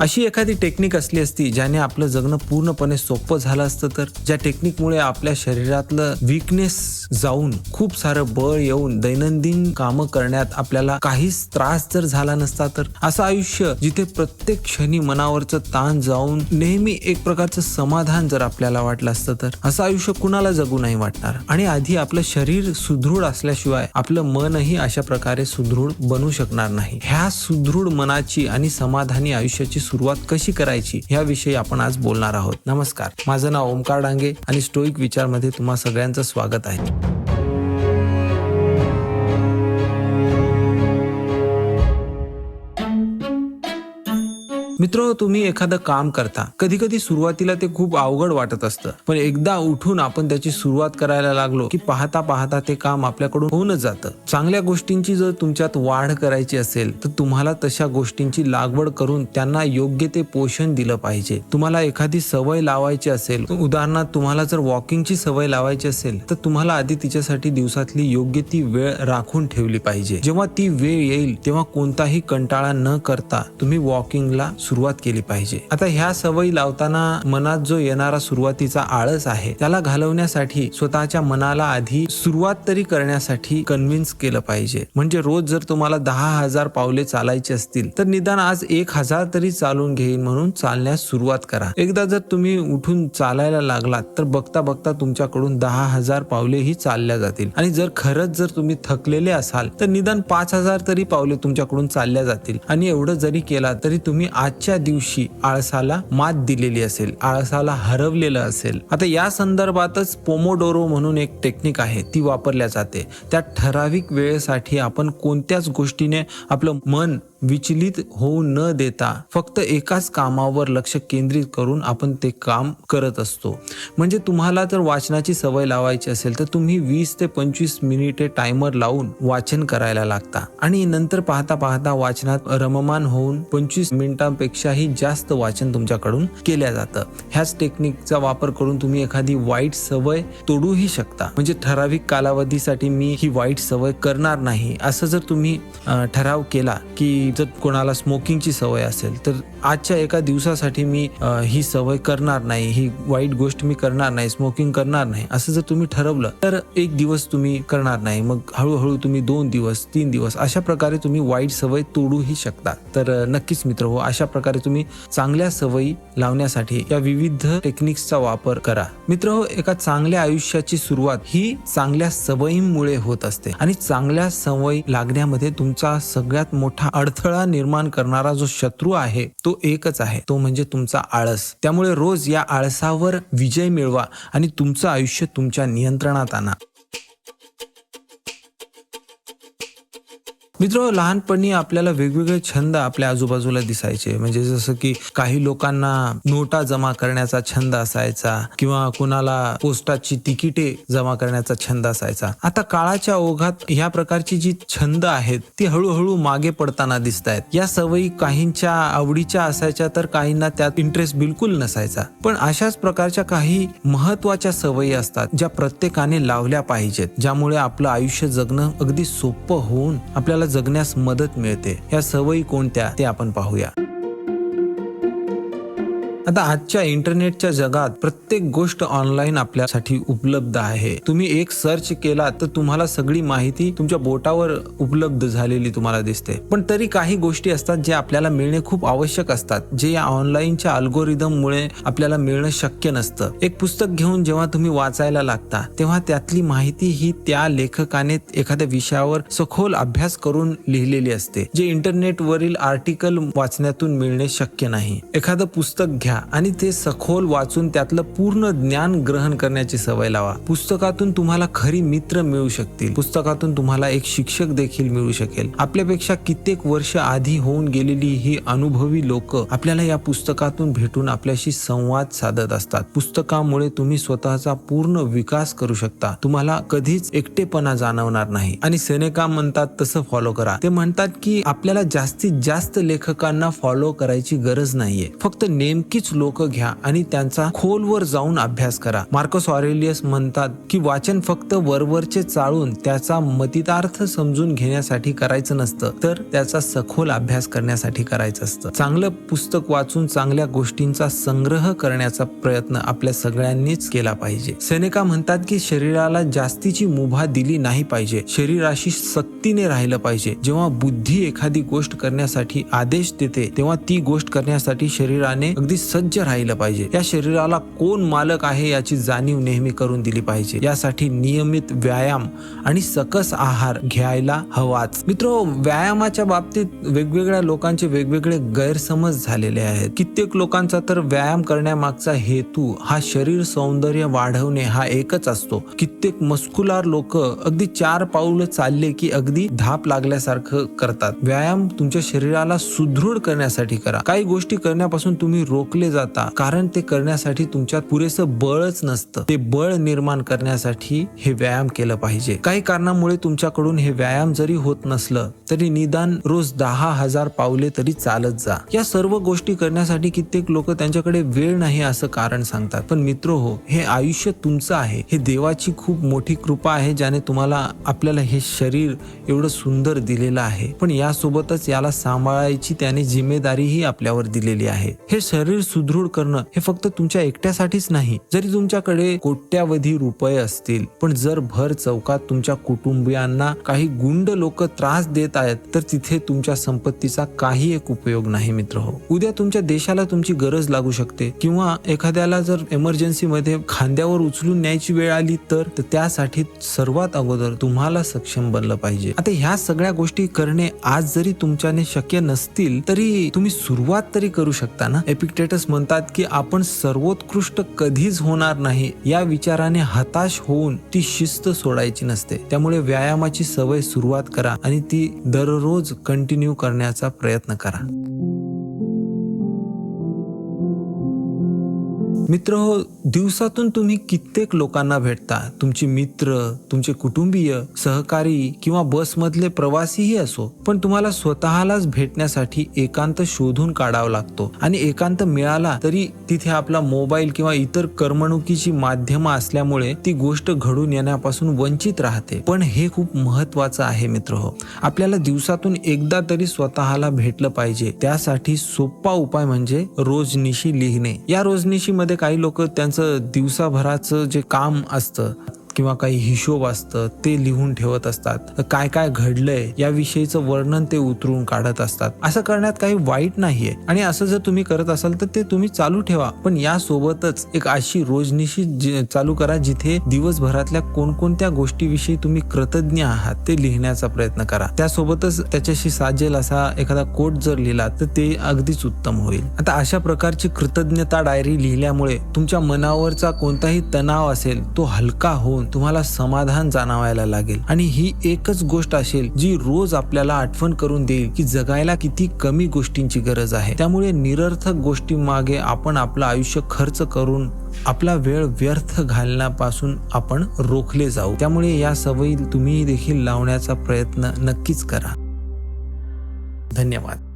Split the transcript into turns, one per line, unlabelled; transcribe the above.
अशी एखादी टेक्निक असली असती ज्याने आपलं जगणं पूर्णपणे सोपं झालं असतं तर ज्या टेक्निकमुळे आपल्या शरीरातलं विकनेस जाऊन खूप सारं बळ येऊन दैनंदिन कामं करण्यात आपल्याला काहीच त्रास जर झाला नसता तर असं आयुष्य जिथे प्रत्येक क्षणी मनावरचं ताण जाऊन नेहमी एक प्रकारचं समाधान जर आपल्याला वाटलं असतं तर असं आयुष्य कुणाला जगू नाही वाटणार. आणि आधी आपलं शरीर सुदृढ असल्याशिवाय आपलं मनही अशा प्रकारे सुदृढ बनू शकणार नाही. ह्या सुदृढ मनाची आणि समाधानी आयुष्याची सुरुवात कशी करायची याविषयी आपण आज बोलणार आहोत. नमस्कार. माझं नाव ओमकार डांगे आणि स्टोईक विचारमध्ये तुम्हा सगळ्यांचं स्वागत आहे. मित्र तुम्ही एखादं काम करता. कधी कधी सुरुवातीला ते खूप अवघड वाटत असतं. पण एकदा उठून आपण त्याची सुरुवात करायला लागलो की पाहता पाहता ते काम आपल्याकडून होऊनच जातं. चांगल्या गोष्टींची जर तुमच्यात वाढ करायची असेल तर तुम्हाला तशा गोष्टींची लागवड करून त्यांना योग्य ते पोषण दिलं पाहिजे. तुम्हाला एखादी सवय लावायची असेल उदाहरणार्थ तुम्हाला जर वॉकिंगची सवय लावायची असेल तर तुम्हाला आधी तिच्यासाठी दिवसातली योग्य ती वेळ राखून ठेवली पाहिजे. जेव्हा ती वेळ येईल तेव्हा कोणताही कंटाळा न करता तुम्ही वॉकिंगला सुरुवात केली पाहिजे. आता ह्या सवयी लावताना मनात जो येणारा सुरुवातीचा आळस आहे त्याला घालवण्यासाठी स्वतःच्या मनाला आधी सुरुवात तरी करण्यासाठी कन्व्हिन्स केलं पाहिजे. म्हणजे रोज जर तुम्हाला दहा हजार पावले चालायची असतील तर निदान आज एक हजार तरी चालून घेईन म्हणून चालण्यास सुरुवात करा. एकदा जर तुम्ही उठून चालायला लागलात तर बघता बघता तुमच्याकडून दहा हजार पावलेही चालल्या जातील. आणि जर खरंच जर तुम्ही थकलेले असाल तर निदान पाच हजार तरी पावले तुमच्याकडून चालल्या जातील. आणि एवढं जरी केला तरी तुम्ही आज आजच्या दिवशी आळसाला मात दिलेली असेल आळसाला हरवलेलं असेल. आता या संदर्भातच पोमोडोरो म्हणून एक टेक्निक आहे ती वापरल्या जाते. त्या ठराविक वेळेसाठी आपण कोणत्याच गोष्टीने आपलं मन विचलित होऊ न देता फक्त एकाच कामावर लक्ष केंद्रित करून आपण ते काम करत असतो. म्हणजे तुम्हाला जर वाचनाची सवय लावायची असेल तर तुम्ही वीस ते पंचवीस मिनिटे टायमर लावून वाचन करायला लागता. आणि नंतर पाहता पाहता वाचनात रममान होऊन पंचवीस मिनिटांपेक्षाही जास्त वाचन तुमच्याकडून केल्या जातं. ह्याच टेक्निकचा वापर करून तुम्ही एखादी वाईट सवय तोडूही शकता. म्हणजे ठराविक कालावधीसाठी मी ही वाईट सवय करणार नाही. असं जर तुम्ही ठराव केला की जर कोणाला स्मोकिंगची सवय असेल तर आजच्या एका दिवसासाठी मी ही सवय करणार नाही ही वाईट गोष्ट मी करणार नाही स्मोकिंग करणार नाही असं जर तुम्ही ठरवलं तर एक दिवस तुम्ही करणार नाही. मग हळूहळू तुम्ही दोन दिवस तीन दिवस अशा प्रकारे तुम्ही वाईट सवय तोडूही शकता. तर नक्कीच मित्र हो अशा प्रकारे तुम्ही चांगल्या सवयी लावण्यासाठी या विविध टेक्निक्सचा वापर करा. मित्र हो एका चांगल्या आयुष्याची सुरुवात ही चांगल्या सवयींमुळे होत असते. आणि चांगल्या सवयी लागण्यामध्ये तुमचा सगळ्यात मोठा अडथळा निर्माण करणारा जो शत्रू आहे तो एकच आहे. तो म्हणजे तुमचा आळस. त्यामुळे रोज या आळसावर विजय मिळवा आणि तुमचं आयुष्य तुमच्या नियंत्रणात आणा. मित्र लहानपणी आपल्याला वेगवेगळे छंद आपल्या आजूबाजूला दिसायचे. म्हणजे जसं की काही लोकांना नोटा जमा करण्याचा छंद असायचा किंवा कुणाला पोस्टाची तिकिटे जमा करण्याचा छंद असायचा. आता काळाच्या ओघात ह्या प्रकारची जी छंद आहेत ती हळूहळू मागे पडताना दिसत आहेत या सवयी काहींच्या आवडीच्या असायच्या तर काहींना त्यात इंटरेस्ट बिलकुल नसायचा. पण अशाच प्रकारच्या काही महत्त्वाच्या सवयी असतात ज्या प्रत्येकाने लावल्या पाहिजेत ज्यामुळे आपलं आयुष्य जगणं अगदी सोपं होऊन आपल्याला जगण्यास मदत मिळते. या सवयी कोणत्या ते आपण पाहूया. आता आजच्या इंटरनेटच्या जगात प्रत्येक गोष्ट ऑनलाईन आपल्यासाठी उपलब्ध आहे. तुम्ही एक सर्च केला तर तुम्हाला सगळी माहिती तुमच्या बोटावर उपलब्ध झालेली तुम्हाला दिसते. पण तरी काही गोष्टी असतात जे आपल्याला मिळणे खूप आवश्यक असतात. जे या ऑनलाईनच्या अल्गोरिदम मुळे आपल्याला मिळणं शक्य नसतं. एक पुस्तक घेऊन जेव्हा तुम्ही वाचायला लागता तेव्हा त्यातली माहिती ही त्या लेखकाने एखाद्या विषयावर सखोल अभ्यास करून लिहिलेली असते जे इंटरनेटवरील आर्टिकल वाचण्यातून मिळणे शक्य नाही. एखादं पुस्तक घ्या आणि ते सखोल वाचून त्यातलं पूर्ण ज्ञान ग्रहण करण्याची सवय लावा. पुस्तकातून तुम्हाला खरी मित्र मिळू शकतील. पुस्तकातून तुम्हाला एक शिक्षक देखील मिळू शकेल. आपल्यापेक्षा कित्येक वर्ष आधी होऊन गेलेली ही अनुभवी लोक आपल्याला या पुस्तकातून भेटून आपल्याशी संवाद साधत असतात. पुस्तकामुळे तुम्ही स्वतःचा पूर्ण विकास करू शकता. तुम्हाला कधीच एकटेपणा जाणवणार नाही. आणि सेनेका म्हणतात तसं फॉलो करा. ते म्हणतात की आपल्याला जास्तीत जास्त लेखकांना फॉलो करायची गरज नाहीये. फक्त नेमकीच तीच लोक घ्या आणि त्यांचा खोलवर जाऊन अभ्यास करा. मार्कस ऑरेलियस म्हणतात की वाचन फक्त वरवरचे चाळून त्याचा मतितार्थ समजून घेण्यासाठी करायचं नसतं तर त्याचा सखोल अभ्यास करण्यासाठी करायचं असतं. चांगलं पुस्तक वाचून चांगल्या गोष्टींचा संग्रह करण्याचा प्रयत्न आपल्या सगळ्यांनीच केला पाहिजे. सेनेका म्हणतात की शरीराला जास्तीची मुभा दिली नाही पाहिजे. शरीराशी सक्तीने राहिलं पाहिजे. जेव्हा बुद्धी एखादी गोष्ट करण्यासाठी आदेश देते तेव्हा ती गोष्ट करण्यासाठी शरीराने अगदी सज्ज राहिलं पाहिजे. या शरीराला कोण मालक आहे याची जाणीव नेहमी करून दिली पाहिजे. यासाठी नियमित व्यायाम आणि सकस आहार घ्यायला हवाच. मित्र व्यायामाच्या बाबतीत वेगवेगळ्या लोकांचे वेगवेगळे गैरसमज झालेले आहेत. कित्येक लोकांचा तर व्यायाम करण्यामागचा हेतू हा शरीर सौंदर्य वाढवणे हा एकच असतो. कित्येक मस्कुलार लोक अगदी चार पाऊल चालले की अगदी धाप लागल्यासारखं करतात. व्यायाम तुमच्या शरीराला सुदृढ करण्यासाठी करा. काही गोष्टी करण्यापासून तुम्ही रोखले जाता कारण ते करण्यासाठी तुमच्यात पुरेसं बळच नसतं. ते बळ निर्माण करण्यासाठी हे व्यायाम केलं पाहिजे. काही कारणामुळे तुमच्याकडून हे व्यायाम जरी होत नसलं तरी निदान रोज दहा हजार पावले तरी चालत जा. या सर्व गोष्टी करण्यासाठी कित्येक लोक त्यांच्याकडे वेळ नाही असं कारण सांगतात. पण मित्र हो हे आयुष्य तुमचं आहे. हे देवाची खूप मोठी कृपा आहे ज्याने तुम्हाला आपल्याला हे शरीर एवढं सुंदर दिलेलं आहे. पण यासोबतच याला सांभाळायची त्याने जिम्मेदारीही आपल्यावर दिलेली आहे. हे शरीर सुदृढ करणं हे फक्त तुमच्या एकट्यासाठीच नाही. जरी तुमच्याकडे कोट्यावधी रुपये असतील पण जर भर चौकात तुमच्या कुटुंबियांना काही गुंड लोक त्रास देत आहेत तर तिथे तुमच्या संपत्तीचा काही एक उपयोग नाही मित्र हो. उद्या तुमच्या देशाला तुमची गरज लागू शकते. किंवा एखाद्याला जर इमर्जन्सी मध्ये खांद्यावर उचलून न्यायची वेळ आली तर त्यासाठी सर्वात अगोदर तुम्हाला सक्षम बनलं पाहिजे. आता ह्या सगळ्या गोष्टी करणे आज जरी तुमच्याने शक्य नसतील तरी तुम्ही सुरुवात तरी करू शकता ना? एपिक्टेटस म्हणतात की आपण सर्वोत्कृष्ट कधीच होणार नाही. या विचाराने हताश होऊन ती शिस्त सोडायची नसते. त्यामुळे व्यायामाची सवय सुरुवात करा आणि ती दररोज कंटिन्यू करण्याचा प्रयत्न करा. मित्र हो दिवसातून तुम्ही कित्येक लोकांना भेटता. तुमचे मित्र तुमचे कुटुंबीय सहकारी किंवा बसमधले प्रवासीही असो पण तुम्हाला स्वतःलाच भेटण्यासाठी एकांत शोधून काढावा लागतो. आणि एकांत मिळाला तरी तिथे आपला मोबाईल किंवा इतर करमणुकीची माध्यमं असल्यामुळे ती गोष्ट घडून येण्यापासून वंचित राहते. पण हे खूप महत्वाचं आहे मित्र हो. आपल्याला दिवसातून एकदा तरी स्वतःला भेटलं पाहिजे. त्यासाठी सोपा उपाय म्हणजे रोजनिशी लिहिणे. या रोजनिशीमध्ये काही लोक त्यांचं दिवसाभराचं जे काम असतं किंवा काही हिशोब असतं ते लिहून ठेवत असतात. काय काय घडलंय याविषयीचं वर्णन ते उतरून काढत असतात. असं करण्यात काही वाईट नाहीये. आणि असं जर तुम्ही करत असाल तर ते तुम्ही चालू ठेवा. पण यासोबतच एक अशी रोजनिशी जी- चालू करा जिथे दिवसभरातल्या कोणकोणत्या गोष्टीविषयी तुम्ही कृतज्ञ आहात ते लिहिण्याचा प्रयत्न करा. त्यासोबतच त्याच्याशी साजेल असा एखादा कोट जर लिहिला तर ते अगदीच उत्तम होईल. आता अशा प्रकारची कृतज्ञता डायरी लिहिल्यामुळे तुमच्या मनावरचा कोणताही तणाव असेल तो हलका होऊन तुम्हाला समाधान जाणवायला लागेल. आणि ही एकच गोष्ट असेल जी रोज आपल्याला आठवण करून देईल की जगायला किती कमी गोष्टींची गरज आहे. त्यामुळे निरर्थक गोष्टी मागे आपण आपलं आयुष्य खर्च करून आपला वेळ व्यर्थ घालण्यापासून आपण रोखले जाऊ. त्यामुळे या सवयी तुम्ही देखील लावण्याचा प्रयत्न नक्कीच करा. धन्यवाद.